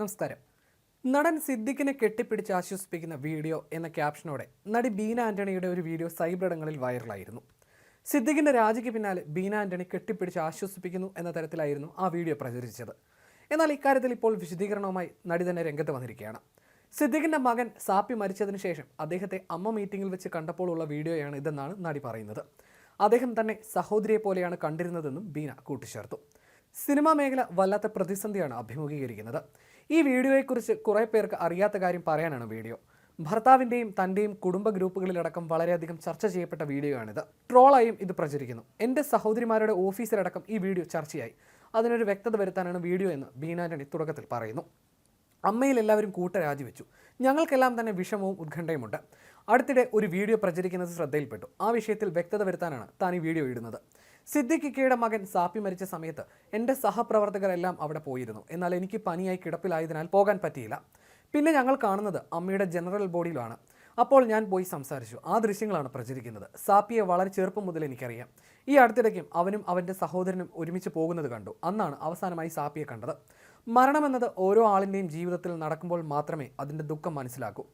നമസ്കാരം. നടൻ സിദ്ദിഖിനെ കെട്ടിപ്പിടിച്ച് ആശ്വസിപ്പിക്കുന്ന വീഡിയോ എന്ന ക്യാപ്ഷനോടെ നടി ബീന ആന്റണിയുടെ ഒരു വീഡിയോ സൈബറിടങ്ങളിൽ വൈറലായിരുന്നു. സിദ്ദിഖിന്റെ രാജിക്ക് പിന്നാലെ ബീന ആന്റണി കെട്ടിപ്പിടിച്ച് ആശ്വസിപ്പിക്കുന്നു എന്ന തരത്തിലായിരുന്നു ആ വീഡിയോ പ്രചരിച്ചത്. എന്നാൽ ഇക്കാര്യത്തിൽ ഇപ്പോൾ വിശദീകരണവുമായി നടി തന്നെ രംഗത്ത് വന്നിരിക്കുകയാണ്. സിദ്ദിഖിന്റെ മകൻ സാപ്പി മരിച്ചതിന് ശേഷം അദ്ദേഹത്തെ അമ്മ മീറ്റിംഗിൽ വെച്ച് കണ്ടപ്പോൾ ഉള്ള വീഡിയോയാണ് ഇതെന്നാണ് നടി പറയുന്നത്. അദ്ദേഹം തന്നെ സഹോദരിയെ പോലെയാണ് കണ്ടിരുന്നതെന്നും ബീന കൂട്ടിച്ചേർത്തു. സിനിമാ മേഖല വല്ലാത്ത പ്രതിസന്ധിയാണ് അഭിമുഖീകരിക്കുന്നത്. ഈ വീഡിയോയെക്കുറിച്ച് കുറേ പേർക്ക് അറിയാത്ത കാര്യം പറയാനാണ് വീഡിയോ. ഭർത്താവിന്റെയും തന്റെയും കുടുംബ ഗ്രൂപ്പുകളിലടക്കം വളരെയധികം ചർച്ച ചെയ്യപ്പെട്ട വീഡിയോയാണിത്. ട്രോളായും ഇത് പ്രചരിക്കുന്നു. എന്റെ സഹോദരിമാരുടെ ഓഫീസിലടക്കം ഈ വീഡിയോ ചർച്ചയായി. അതിനൊരു വ്യക്തത വരുത്താനാണ് വീഡിയോ എന്ന് ബീനാന്റണി തുടക്കത്തിൽ പറയുന്നു. അമ്മയിൽ എല്ലാവരും കൂട്ട രാജിവെച്ചു ഞങ്ങൾക്കെല്ലാം തന്നെ വിഷമവും ഉത്കണ്ഠയുമുണ്ട്. അടുത്തിടെ ഒരു വീഡിയോ പ്രചരിക്കുന്നത് ശ്രദ്ധയിൽപ്പെട്ടു. ആ വിഷയത്തിൽ വ്യക്തത വരുത്താനാണ് താൻ ഈ വീഡിയോ ഇടുന്നത്. സിദ്ദിഖ് ഇക്കയുടെ മകൻ സാപ്പി മരിച്ച സമയത്ത് എന്റെ സഹപ്രവർത്തകരെല്ലാം അവിടെ പോയിരുന്നു. എന്നാൽ എനിക്ക് പനിയായി കിടപ്പിലായതിനാൽ പോകാൻ പറ്റിയില്ല. പിന്നെ ഞങ്ങൾ കാണുന്നത് അമ്മയുടെ ജനറൽ ബോഡിയിലാണ്. അപ്പോൾ ഞാൻ പോയി സംസാരിച്ചു. ആ ദൃശ്യങ്ങളാണ് പ്രചരിക്കുന്നത്. സാപ്പിയെ വളരെ ചെറുപ്പം മുതൽ എനിക്കറിയാം. ഈ അടുത്തിടയ്ക്കും അവനും അവന്റെ സഹോദരനും ഒരുമിച്ച് പോകുന്നത് കണ്ടു. അന്നാണ് അവസാനമായി സാപ്പിയെ കണ്ടത്. മരണമെന്നത് ഓരോ ആളിന്റെയും ജീവിതത്തിൽ നടക്കുമ്പോൾ മാത്രമേ അതിന്റെ ദുഃഖം മനസ്സിലാക്കൂ.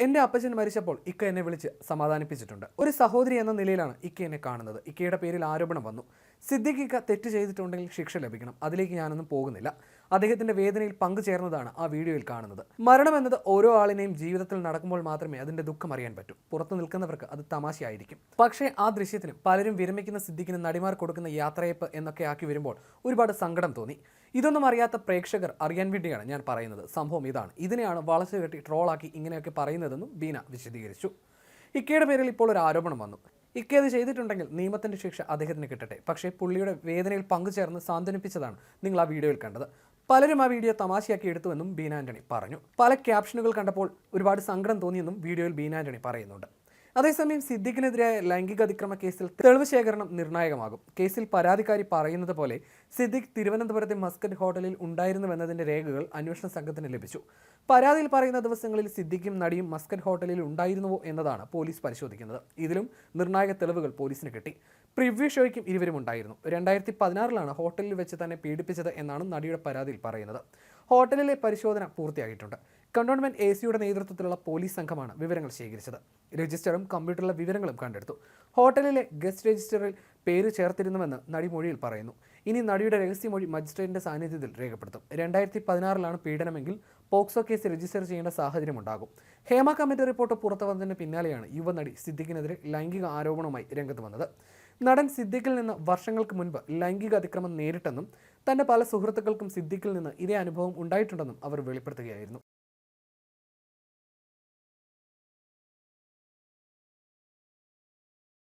എന്റെ അപ്പച്ചൻ മരിച്ചപ്പോൾ ഇക്ക എന്നെ വിളിച്ച് സമാധാനിപ്പിച്ചിട്ടുണ്ട്. ഒരു സഹോദരി എന്ന നിലയിലാണ് ഇക്ക എന്നെ കാണുന്നത്. ഇക്കയുടെ പേരിൽ ആരോപണം വന്നു. സിദ്ദിഖ് ഇക്ക തെറ്റ് ചെയ്തിട്ടുണ്ടെങ്കിൽ ശിക്ഷ ലഭിക്കണം. അതിലേക്ക് ഞാനൊന്നും പോകുന്നില്ല. അദ്ദേഹത്തിന്റെ വേദനയിൽ പങ്കുചേർന്നതാണ് ആ വീഡിയോയിൽ കാണുന്നത്. മരണം എന്നത് ഓരോ ആളിനെയും ജീവിതത്തിൽ നടക്കുമ്പോൾ മാത്രമേ അതിന്റെ ദുഃഖം അറിയാൻ പറ്റൂ. പുറത്തു നിൽക്കുന്നവർക്ക് അത് തമാശയായിരിക്കും. പക്ഷേ ആ ദൃശ്യത്തിന് പലരും വിരമിക്കുന്ന സിദ്ദിഖിന് നടിമാർ കൊടുക്കുന്ന യാത്രയപ്പ് എന്നൊക്കെ ആക്കി വരുമ്പോൾ ഒരുപാട് സങ്കടം തോന്നി. ഇതൊന്നും അറിയാത്ത പ്രേക്ഷകർ അറിയാൻ വേണ്ടിയാണ് ഞാൻ പറയുന്നത്. സംഭവം ഇതാണ്. ഇതിനെയാണ് വളച്ചു കെട്ടി ട്രോളാക്കി ഇങ്ങനെയൊക്കെ പറയുന്നതെന്നും ബീന വിശദീകരിച്ചു. ഇക്കയുടെ പേരിൽ ഇപ്പോൾ ഒരു ആരോപണം വന്നു. ഇക്ക അത് ചെയ്തിട്ടുണ്ടെങ്കിൽ നിയമത്തിന്റെ ശിക്ഷ അദ്ദേഹത്തിന് കിട്ടട്ടെ. പക്ഷേ പുള്ളിയുടെ വേദനയിൽ പങ്കുചേർന്ന് സാന്ത്വനിപ്പിച്ചതാണ് നിങ്ങൾ ആ വീഡിയോയിൽ കണ്ടത്. പലരും ആ വീഡിയോ തമാശയാക്കി എടുത്തുവെന്നും ബീന ആന്റണി പറഞ്ഞു. പല ക്യാപ്ഷനുകൾ കണ്ടപ്പോൾ ഒരുപാട് സങ്കടം തോന്നിയെന്നും വീഡിയോയിൽ ബീന ആന്റണി പറയുന്നുണ്ട്. അതേസമയം സിദ്ദിഖിനെതിരായ ലൈംഗിക അതിക്രമ കേസിൽ തെളിവ് ശേഖരണം നിർണായകമാകും. കേസിൽ പരാതിക്കാരി പറയുന്നത് പോലെ സിദ്ദിഖ് തിരുവനന്തപുരത്തെ മസ്കറ്റ് ഹോട്ടലിൽ ഉണ്ടായിരുന്നുവെന്നതിന്റെ രേഖകൾ അന്വേഷണ സംഘത്തിന് ലഭിച്ചു. പരാതിയിൽ പറയുന്ന ദിവസങ്ങളിൽ സിദ്ദിഖും നടിയും മസ്കറ്റ് ഹോട്ടലിൽ ഉണ്ടായിരുന്നുവോ എന്നതാണ് പോലീസ് പരിശോധിക്കുന്നത്. ഇതിലും നിർണായക തെളിവുകൾ പോലീസിന് കിട്ടി. പ്രിവ്യൂ ഷോയ്ക്കും ഇരുവരും ഉണ്ടായിരുന്നു. രണ്ടായിരത്തി പതിനാറിലാണ് ഹോട്ടലിൽ വെച്ച് തന്നെ പീഡിപ്പിച്ചത് എന്നാണ് നടിയുടെ പരാതിയിൽ പറയുന്നത്. ഹോട്ടലിലെ പരിശോധന പൂർത്തിയായിട്ടുണ്ട്. കണ്ടോൺമെന്റ് എ സിയുടെ നേതൃത്വത്തിലുള്ള പോലീസ് സംഘമാണ് വിവരങ്ങൾ ശേഖരിച്ചത്. രജിസ്റ്ററും കമ്പ്യൂട്ടറിലെ വിവരങ്ങളും കണ്ടെടുത്തു. ഹോട്ടലിലെ ഗസ്റ്റ് രജിസ്റ്ററിൽ പേര് ചേർത്തിരുന്നുവെന്ന് നടി മൊഴിയിൽ പറയുന്നു. ഇനി നടിയുടെ രഹസ്യമൊഴി മജിസ്ട്രേറ്റിന്റെ സാന്നിധ്യത്തിൽ രേഖപ്പെടുത്തും. രണ്ടായിരത്തി പതിനാറിലാണ് പീഡനമെങ്കിൽ പോക്സോ കേസ് രജിസ്റ്റർ ചെയ്യേണ്ട സാഹചര്യമുണ്ടാകും. ഹേമ കമ്മിറ്റി റിപ്പോർട്ട് പുറത്തു വന്നതിന് പിന്നാലെയാണ് യുവനടി സിദ്ദിഖിനെതിരെ ലൈംഗിക ആരോപണവുമായി രംഗത്ത് വന്നത്. നടൻ സിദ്ദിഖിൽ നിന്ന് വർഷങ്ങൾക്ക് മുൻപ് ലൈംഗിക അതിക്രമം നേരിട്ടെന്നും തന്റെ പല സുഹൃത്തുക്കൾക്കും സിദ്ദിഖിൽ നിന്ന് ഇതേ അനുഭവം ഉണ്ടായിട്ടുണ്ടെന്നും അവർ വെളിപ്പെടുത്തുകയായിരുന്നു.